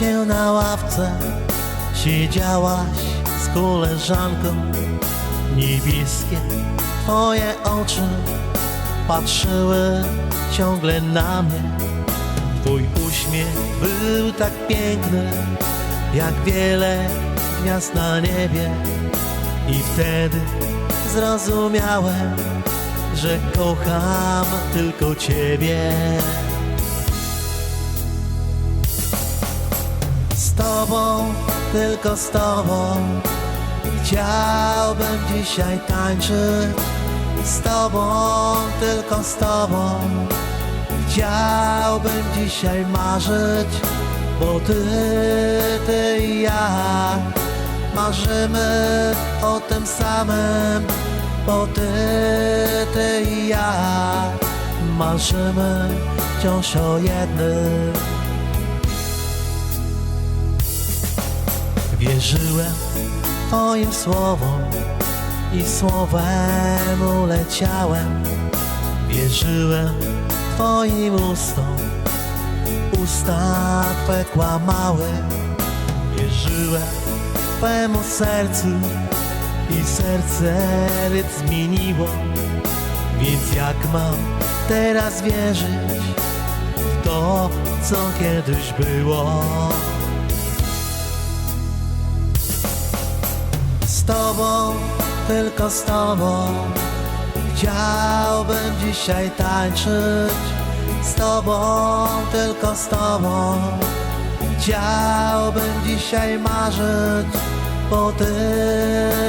na ławce siedziałaś z koleżanką. Niebieskie twoje oczy patrzyły ciągle na mnie. Twój uśmiech był tak piękny, jak wiele gwiazd na niebie. I wtedy zrozumiałem, że kocham tylko Ciebie. Tobą, tylko z Tobą. Chciałbym dzisiaj tańczyć Z Tobą, tylko z Tobą. Chciałbym dzisiaj marzyć Bo Ty, Ty i ja Marzymy o tym samym. Bo Ty, Ty i ja Marzymy wciąż o jednym Wierzyłem Twoim słowom i słowem uleciałem. Wierzyłem Twoim ustom, usta Twe kłamały. Wierzyłem Twemu sercu i serce rytm zmieniło. Więc jak mam teraz wierzyć w to, co kiedyś było? Tobą, tylko z Tobą. Chciałbym dzisiaj tańczyć Z Tobą, tylko z Tobą. Chciałbym dzisiaj marzyć Bo Ty,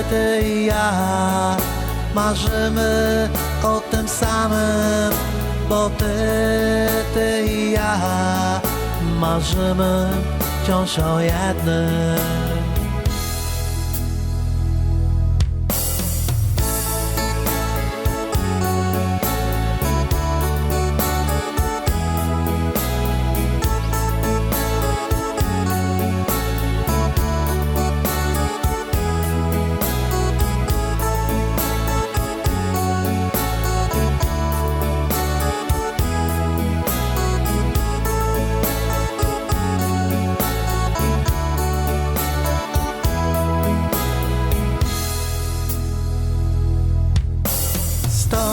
Ty i ja Marzymy o tym samym. Bo Ty, Ty i ja Marzymy wciąż o jednym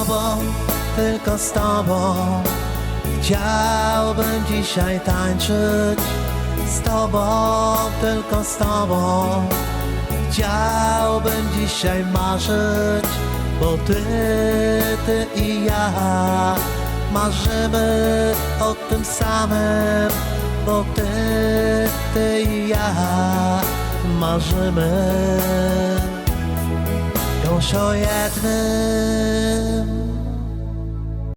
Tobą, tylko z Tobą. Chciałbym dzisiaj tańczyć Z Tobą, tylko z Tobą. Chciałbym dzisiaj marzyć Bo Ty, Ty i ja Marzymy o tym samym. Bo Ty, Ty i ja Marzymy. Już o jednym